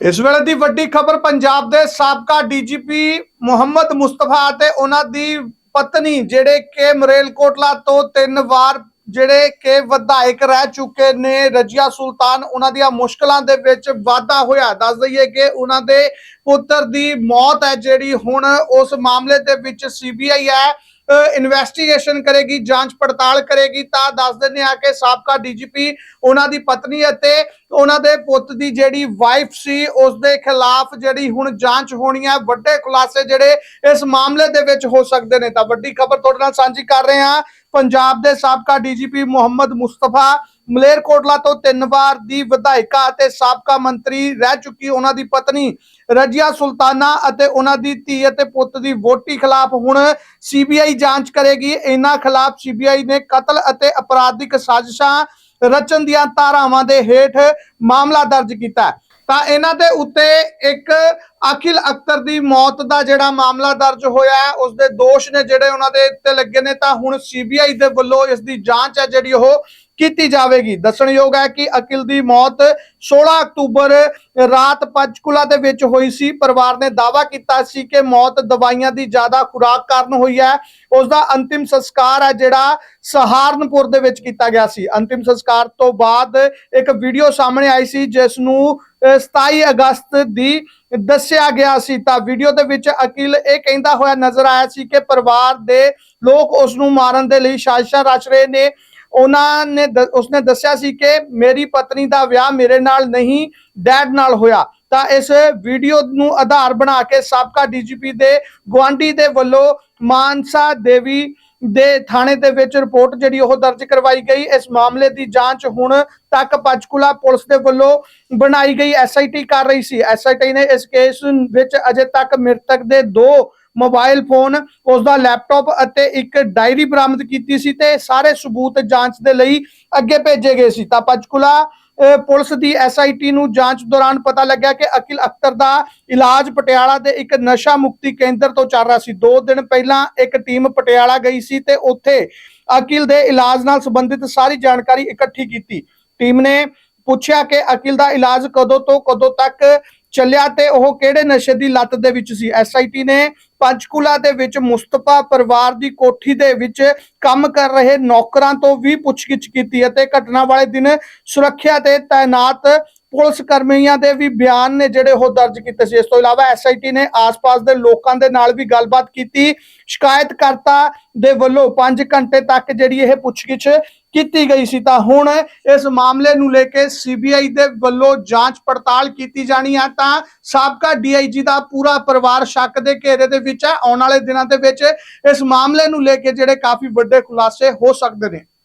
ਇਸ ਵੇਲੇ ਦੀ ਵੱਡੀ ਖਬਰ ਪੰਜਾਬ ਦੇ ਸਾਬਕਾ ਡੀਜੀਪੀ ਮੁਹੰਮਦ ਮੁਸਤਫਾ ਅਤੇ ਉਹਨਾਂ ਦੀ ਪਤਨੀ ਜਿਹੜੇ ਕਿ ਮਰੇਲਕੋਟਲਾ ਤੋਂ ਤਿੰਨ ਵਾਰ ਜਿਹੜੇ ਕਿ ਵਿਧਾਇਕ ਰਹਿ ਚੁੱਕੇ ਨੇ, ਰਜੀਆ ਸੁਲਤਾਨ ਉਹਨਾਂ ਦੀਆਂ ਮੁਸ਼ਕਲਾਂ ਦੇ ਵਿੱਚ ਵਾਧਾ ਹੋਇਆ। ਦੱਸ ਦਈਏ ਕਿ ਉਹਨਾਂ ਦੇ ਪੁੱਤਰ ਦੀ ਮੌਤ ਹੈ ਜਿਹੜੀ ਹੁਣ ਉਸ ਮਾਮਲੇ ਦੇ ਵਿੱਚ ਸੀਬੀਆਈ ਹੈ ਇਨਵੈਸਟੀਗੇਸ਼ਨ ਕਰੇਗੀ, ਜਾਂਚ ਪੜਤਾਲ ਕਰੇਗੀ। ਤਾਂ ਦੱਸ ਦਿੰਦੇ ਆ ਕਿ ਸਾਬਕਾ ਡੀਜੀਪੀ ਉਹਨਾਂ ਦੀ ਪਤਨੀ ਅਤੇ ਉਹਨਾਂ ਦੇ ਪੁੱਤ ਦੀ ਜਿਹੜੀ ਵਾਈਫ ਸੀ ਉਸ ਦੇ ਖਿਲਾਫ ਜਿਹੜੀ ਹੁਣ ਜਾਂਚ ਹੋਣੀ ਹੈ ਵੱਡੇ ਖੁਲਾਸੇ ਜਿਹੜੇ ਇਸ ਮਾਮਲੇ ਦੇ ਵਿੱਚ ਹੋ ਸਕਦੇ ਨੇ। ਤਾਂ ਵੱਡੀ ਖਬਰ ਤੁਹਾਡੇ ਨਾਲ ਸਾਂਝੀ ਕਰ ਰਹੇ ਹਾਂ। ਪੰਜਾਬ ਦੇ ਸਾਬਕਾ ਡੀਜੀਪੀ ਮੁਹੰਮਦ ਮੁਸਤਫਾ ਮਲੇਰਕੋਟਲਾ ਤੋਂ ਤਿੰਨ ਵਾਰ ਦੀ ਵਿਧਾਇਕਾ ਅਤੇ ਸਾਬਕਾ ਮੰਤਰੀ ਰਹਿ ਚੁੱਕੀ ਉਹਨਾਂ ਦੀ ਪਤਨੀ ਰਜੀਆ ਸੁਲਤਾਨਾ ਅਤੇ ਉਹਨਾਂ ਦੀ ਧੀ ਅਤੇ ਪੁੱਤ ਦੀ ਵੋਟੀ ਖਿਲਾਫ ਹੁਣ ਸੀਬੀਆਈ ਜਾਂਚ ਕਰੇਗੀ। ਇਹਨਾਂ ਖਿਲਾਫ ਸੀਬੀਆਈ ਨੇ ਕਤਲ ਅਤੇ ਅਪਰਾਧਿਕ ਸਾਜ਼ਿਸ਼ਾਂ ਰਚਨ ਦੀਆਂ ਧਾਰਾਵਾਂ ਦੇ ਹੇਠ ਮਾਮਲਾ ਦਰਜ ਕੀਤਾ ਤਾਂ ਇਹਨਾਂ ਦੇ ਉੱਤੇ ਇੱਕ ਅਖਿਲ ਅਖਤਰ ਦੀ ਮੌਤ ਦਾ ਜਿਹੜਾ ਮਾਮਲਾ ਦਰਜ ਹੋਇਆ ਹੈ ਉਸ ਦੇ ਦੋਸ਼ ਨੇ ਜਿਹੜੇ ਉਹਨਾਂ ਦੇ ਉੱਤੇ ਲੱਗੇ ਨੇ, ਤਾਂ ਹੁਣ ਸੀਬੀਆਈ ਦੇ ਵੱਲੋਂ ਇਸ ਦੀ ਜਾਂਚ ਹੈ ਜਿਹੜੀ ਉਹ ਕੀਤੀ ਜਾਵੇਗੀ। ਦੱਸਣਯੋਗ ਹੈ ਕਿ ਅਕਿਲ ਦੀ ਮੌਤ 16 ਅਕਤੂਬਰ ਰਾਤ ਪੰਚਕੁਲਾ ਦੇ ਵਿੱਚ ਹੋਈ ਸੀ। ਪਰਿਵਾਰ ਨੇ ਦਾਅਵਾ ਕੀਤਾ ਸੀ ਕਿ ਮੌਤ ਦਵਾਈਆਂ ਦੀ ਜ਼ਿਆਦਾ ਖੁਰਾਕ ਕਾਰਨ ਹੋਈ ਹੈ। ਉਸ ਦਾ ਅੰਤਿਮ ਸੰਸਕਾਰ ਹੈ ਜਿਹੜਾ ਸਹਾਰਨਪੁਰ ਦੇ ਵਿੱਚ ਕੀਤਾ ਗਿਆ ਸੀ। ਅੰਤਿਮ ਸੰਸਕਾਰ ਤੋਂ ਬਾਅਦ ਇੱਕ ਵੀਡੀਓ ਸਾਹਮਣੇ ਆਈ ਸੀ, ਜਿਸ ਨੂੰ, ਅਹ 27 ਅਗਸਤ ਦੀ ਦੱਸਿਆ ਗਿਆ ਸੀ। ਤਾਂ ਵੀਡੀਓ ਦੇ ਵਿੱਚ ਅਕਿਲ ਇਹ ਕਹਿੰਦਾ ਹੋਇਆ ਨਜ਼ਰ ਆਇਆ ਸੀ ਕਿ ਪਰਿਵਾਰ ਦੇ ਲੋਕ ਉਸ ਨੂੰ ਮਾਰਨ ਦੇ ਲਈ ਸਾਜ਼ਿਸ਼ਾਂ ਰਚ ਰਹੇ ਨੇ। ਉਹਨਾਂ ਨੇ ਦ- ਉਸਨੇ ਦੱਸਿਆ ਸੀ ਕਿ ਮੇਰੀ ਪਤਨੀ ਦਾ ਵਿਆਹ ਮੇਰੇ ਨਾਲ ਨਹੀਂ, ਡੈਡ ਨਾਲ ਹੋਇਆ। ਤਾਂ ਇਸ ਵੀਡੀਓ ਨੂੰ ਆਧਾਰ ਬਣਾ ਕੇ ਸਾਬਕਾ ਡੀਜੀਪੀ ਦੇ ਗਵਾਂਡੀ ਦੇ ਵੱਲੋਂ ਮਾਨਸਾ ਦੇਵੀ ਦੇ ਥਾਣੇ ਦੇ ਵਿੱਚ ਰਿਪੋਰਟ ਜਿਹੜੀ ਉਹ ਦਰਜ ਕਰਵਾਈ ਗਈ। ਇਸ ਮਾਮਲੇ ਦੀ ਜਾਂਚ ਹੁਣ ਤੱਕ ਪੰਚਕੂਲਾ ਪੁਲਿਸ ਦੇ ਵੱਲੋਂ ਬਣਾਈ ਗਈ। ਐਸਆਈਟੀ ਕਰ ਰਹੀ ਸੀ। ਐਸਆਈਟੀ ਨੇ ਇਸ ਕੇਸ ਵਿੱਚ ਅਜੇ ਤੱਕ ਮ੍ਰਿਤਕ ਦੇ ਦੋ ਮੋਬਾਈਲ ਫੋਨ ਉਸ ਦਾ ਲੈਪਟਾਪ ਅਤੇ ਇੱਕ ਡਾਇਰੀ ਬਰਾਮਦ ਕੀਤੀ ਸੀ ਤੇ ਸਾਰੇ ਸਬੂਤ ਜਾਂਚ ਦੇ ਲਈ ਅੱਗੇ ਭੇਜੇ ਗਏ ਸੀ। ਤਾਂ ਪੰਚਕੁਲਾ ਪੁਲਿਸ ਦੀ ਐਸਆਈਟੀ ਨੂੰ ਜਾਂਚ ਦੌਰਾਨ ਪਤਾ ਲੱਗਿਆ ਕਿ ਅਕਿਲ ਅਖਤਰ ਦਾ ਇਲਾਜ ਪਟਿਆਲਾ ਦੇ ਇੱਕ ਨਸ਼ਾ ਮੁਕਤੀ ਕੇਂਦਰ ਤੋਂ ਚੱਲ ਰਿਹਾ ਸੀ। 2 ਦਿਨ ਪਹਿਲਾਂ ਇੱਕ ਟੀਮ ਪਟਿਆਲਾ ਗਈ ਸੀ ਤੇ ਉੱਥੇ ਅਕਿਲ ਦੇ ਇਲਾਜ ਨਾਲ ਸੰਬੰਧਿਤ ਸਾਰੀ ਜਾਣਕਾਰੀ ਇਕੱਠੀ ਕੀਤੀ। ਟੀਮ ਨੇ ਪੁੱਛਿਆ ਕਿ ਅਕਿਲ ਦਾ ਇਲਾਜ ਕਦੋਂ ਤੋਂ ਕਦੋਂ ਤੱਕ ਚੱਲਿਆ ਤੇ ਉਹ ਕਿਹੜੇ ਨਸ਼ੇ ਦੀ ਲੱਤ ਦੇ ਵਿੱਚ ਸੀ? ਐਸਆਈਟੀ ਨੇ ਪੰਚਕੂਲਾ ਦੇ ਵਿੱਚ ਮੁਸਤਫਾ ਪਰਿਵਾਰ ਦੀ ਕੋਠੀ ਦੇ ਵਿੱਚ ਕੰਮ ਕਰ ਰਹੇ ਨੌਕਰਾਂ ਤੋਂ ਵੀ ਪੁੱਛਗਿੱਛ ਕੀਤੀ ਅਤੇ ਘਟਨਾ ਵਾਲੇ ਦਿਨ ਸੁਰੱਖਿਆ ਤੇ ਤਾਇਨਾਤ ਪੁਲਿਸ ਕਰਮੀਆਂ ਦੇ ਵੀ ਬਿਆਨ ਨੇ ਜਿਹੜੇ ਉਹ ਦਰਜ ਕੀਤੇ ਸੀ। ਇਸ ਤੋਂ ਇਲਾਵਾ ਐਸਆਈਟੀ ਨੇ ਆਸ-ਪਾਸ ਦੇ ਲੋਕਾਂ ਦੇ ਨਾਲ ਵੀ ਗੱਲਬਾਤ ਕੀਤੀ। ਸ਼ਿਕਾਇਤਕਰਤਾ ਦੇ ਵੱਲੋਂ 5 ਘੰਟੇ ਤੱਕ ਜਿਹੜੀ ਇਹ ਪੁੱਛਗਿੱਛ ਕੀਤੀ ਗਈ ਸੀ। ਤਾਂ ਹੁਣ ਇਸ ਮਾਮਲੇ ਨੂੰ ਲੈ ਕੇ ਸੀਬੀਆਈ ਦੇ ਵੱਲੋਂ ਜਾਂਚ ਪੜਤਾਲ ਕੀਤੀ ਜਾਣੀ ਹੈ ਤਾਂ ਸਾਬਕਾ ਡੀਆਈਜੀ ਦਾ ਪੂਰਾ ਪਰਿਵਾਰ ਸ਼ੱਕ ਦੇ ਘੇਰੇ ਦੇ ਵਿੱਚ ਹੈ ਆਉਣ ਵਾਲੇ ਦਿਨਾਂ ਦੇ ਵਿੱਚ ਇਸ ਮਾਮਲੇ ਨੂੰ ਲੈ ਕੇ ਜਿਹੜੇ ਕਾਫੀ ਵੱਡੇ ਖੁਲਾਸੇ ਹੋ ਸਕਦੇ ਨੇ।